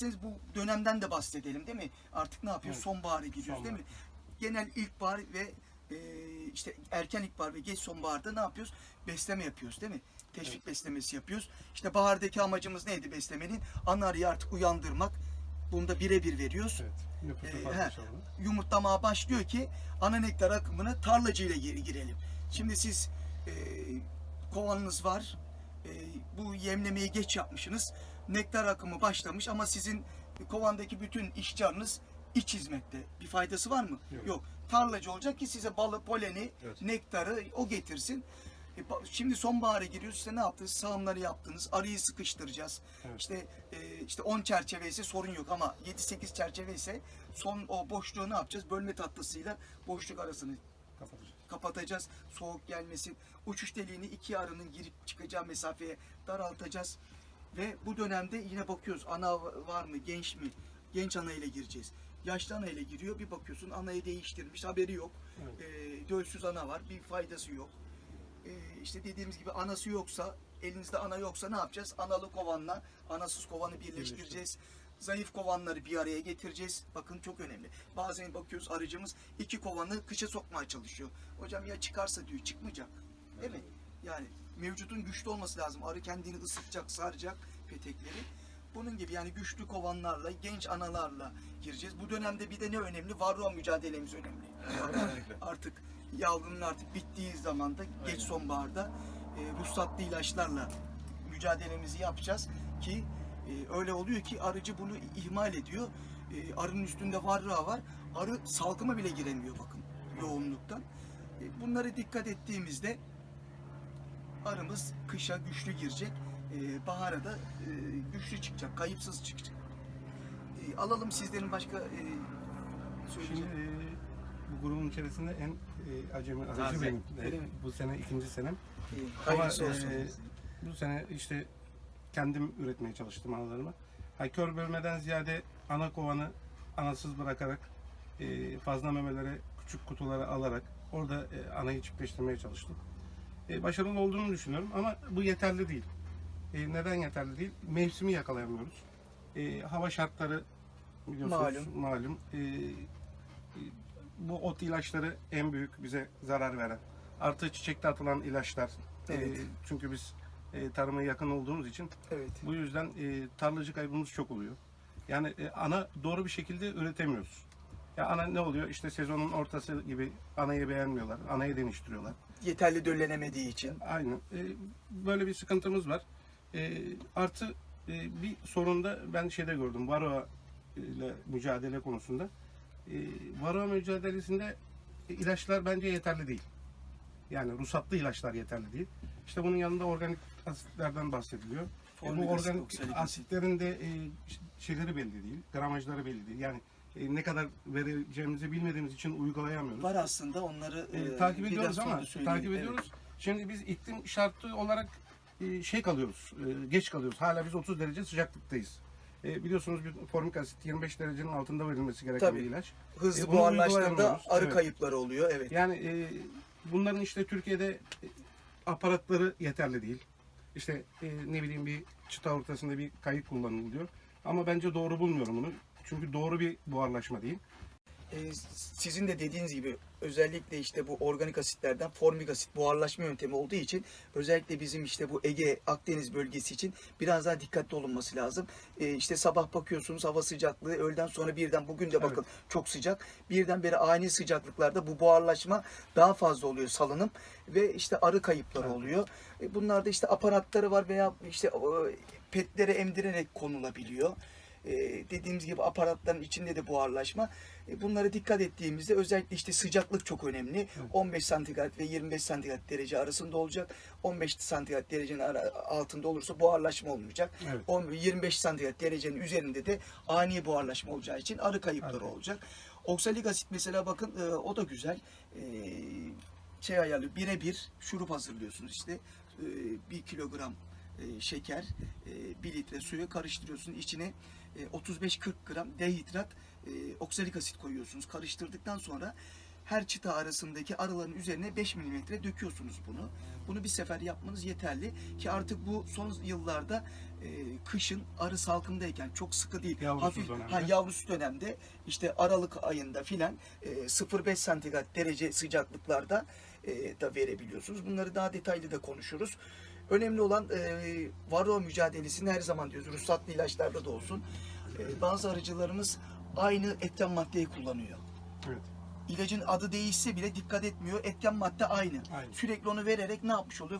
Siz bu dönemden de bahsedelim değil mi? Artık ne yapıyoruz? Evet. Sonbahara giriyoruz değil mi? Genel ilkbahar ve e, işte erken ilkbahar ve geç sonbaharda ne yapıyoruz? Besleme yapıyoruz değil mi? Teşvik Evet. beslemesi yapıyoruz. İşte bahardaki amacımız neydi beslemenin? Ana arıyı artık uyandırmak. Bunu da birebir veriyoruz. Evet. Ee, he. çaldı. Yumurtlamaya başlıyor ki ana nektar akımına tarlacıyla geri girelim. Şimdi siz e, kovanınız var. E, bu yemlemeyi geç yapmışsınız. Nektar akımı başlamış ama sizin kovandaki bütün işçileriniz iç hizmette. Bir faydası var mı? Yok. Tarlacı olacak ki size balı, poleni, Evet. nektarı o getirsin. E, Şimdi sonbahara giriyoruz. İşte ne yaptınız? Sağımları yaptınız. Arıyı sıkıştıracağız. Evet. İşte e, işte 10 çerçeve ise sorun yok ama 7-8 çerçeve ise son o boşluğu ne yapacağız? Bölme tatlısıyla boşluk arasını Kapatacağız. kapatacağız. Soğuk gelmesin. Uçuş deliğini iki arının girip çıkacağı mesafeye daraltacağız. Ve bu dönemde yine bakıyoruz ana var mı, genç mi? Genç ana ile gireceğiz. Yaşlı ana ile giriyor. Bir bakıyorsun anayı değiştirmiş, haberi yok. Evet. Ee, dölsüz ana var, bir faydası yok. Ee, işte dediğimiz gibi anası yoksa, elinizde ana yoksa ne yapacağız? Analı kovanla anasız kovanı birleştireceğiz. Zayıf kovanları bir araya getireceğiz. Bakın çok önemli. Bazen bakıyoruz arıcımız iki kovanı kışa sokmaya çalışıyor. Hocam ya çıkarsa diyor çıkmayacak. Değil mi? Yani mevcudun güçlü olması lazım. Arı kendini ısıtacak, saracak petekleri. Bunun gibi yani güçlü kovanlarla, genç analarla gireceğiz. Bu dönemde bir de ne önemli? Varroa mücadelemiz önemli. artık yavrunun artık bittiği zamanda geç sonbaharda e, ruhsatlı ilaçlarla mücadelemizi yapacağız ki e, öyle oluyor ki arıcı bunu ihmal ediyor. E, arının üstünde varroa var. Arı salgıma bile giremiyor bakın yoğunluktan. E, bunları dikkat ettiğimizde arımız kışa güçlü girecek. E, bahara da e, güçlü çıkacak, kayıpsız çıkacak. E, alalım sizlerin başka e, Şimdi söyleyecek. e, bu grubun içerisinde en e, acemi aracı benim. E, öyle mi? bu sene ikinci senem. E, Ama hayırlısı olsun. e, bu sene işte kendim üretmeye çalıştım analarımı. Ha, kör bölmeden ziyade ana kovanı anasız bırakarak e, fazla memelere küçük kutulara alarak orada e, anayı çiftleştirmeye çalıştım. E, başarılı olduğunu düşünüyorum ama bu yeterli değil. E, neden yeterli değil? Mevsimi yakalayamıyoruz. E, hava şartları biliyorsunuz Malum. malum. Bu ot ilaçları en büyük bize zarar veren. Artı çiçekte atılan ilaçlar. Evet. E, çünkü biz e, tarıma yakın olduğumuz için Evet. bu yüzden e, tarlacı kaybımız çok oluyor. Yani ana doğru bir şekilde üretemiyoruz. Ya ana ne oluyor? İşte sezonun ortası gibi anayı beğenmiyorlar. Anayı deniştiriyorlar. Yeterli döllenemediği için. Aynen. E, böyle bir sıkıntımız var. E, artı e, bir sorunda ben şeyde gördüm. Varroa ile mücadele konusunda. E, varroa mücadelesinde e, ilaçlar bence yeterli değil. Yani ruhsatlı ilaçlar yeterli değil. İşte bunun yanında organik asitlerden bahsediliyor. E, bu organik asitlerin de e, şeyleri belli değil, gramajları belli değil. Yani e, ne kadar vereceğimizi bilmediğimiz için uygulayamıyoruz. Var aslında onları E, e, takip ediyoruz ama takip Evet. ediyoruz. Şimdi biz iklim şartı olarak e, şey kalıyoruz, e, geç kalıyoruz. Hala biz 30 derece sıcaklıktayız. E, biliyorsunuz bir formik asit 25 derecenin altında verilmesi gereken Tabii. bir ilaç. Hızlı E, buharlaştığında arı Evet. kayıpları oluyor. Evet. Yani e, bunların işte Türkiye'de e, aparatları yeterli değil. İşte e, ne bileyim bir çıta ortasında bir kayık kullanılıyor. Ama bence doğru bulmuyorum bunu. Çünkü doğru bir buharlaşma değil. E, sizin de dediğiniz gibi özellikle işte bu organik asitlerden formik asit buharlaşma yöntemi olduğu için özellikle bizim işte bu Ege Akdeniz bölgesi için biraz daha dikkatli olunması lazım. E, işte sabah bakıyorsunuz hava sıcaklığı öğleden sonra birden bugün de bakın çok sıcak. Birdenbire ani sıcaklıklarda bu buharlaşma daha fazla oluyor salınım ve işte arı kayıpları Evet. oluyor. E, bunlarda işte aparatları var veya işte e, petlere emdirerek konulabiliyor. E, dediğimiz gibi aparatların içinde de buharlaşma. E, bunlara dikkat ettiğimizde özellikle işte sıcaklık çok önemli. 15 santigrat ve 25 santigrat derece arasında olacak. 15 santigrat derecenin altında olursa buharlaşma olmayacak. Evet. 10 25 santigrat derecenin üzerinde de ani buharlaşma olacağı için arı kayıpları Evet. olacak. Oksalik asit mesela bakın e, o da güzel. E, şey ayarlı birebir şurup hazırlıyorsunuz işte. E, bir kilogram e, şeker, e, bir litre suyu karıştırıyorsunuz. içine e, 35-40 gram dehidrat e, oksalik asit koyuyorsunuz. Karıştırdıktan sonra her çıta arasındaki arıların üzerine 5 milimetre döküyorsunuz bunu. Bunu bir sefer yapmanız yeterli ki artık bu son yıllarda e, kışın arı salkımdayken çok sıkı değil. Yavrusuz hafif dönemde. ha, yavrusu dönemde işte Aralık ayında filan e, 0.5 santigrat derece sıcaklıklarda e, da verebiliyorsunuz. Bunları daha detaylı da konuşuruz. Önemli olan e, varroa mücadelesini her zaman diyoruz. Ruhsatlı ilaçlarda da olsun. E, bazı arıcılarımız aynı etken maddeyi kullanıyor. Evet. İlacın adı değişse bile dikkat etmiyor. Etken madde aynı. Aynı. Sürekli onu vererek ne yapmış oluyor?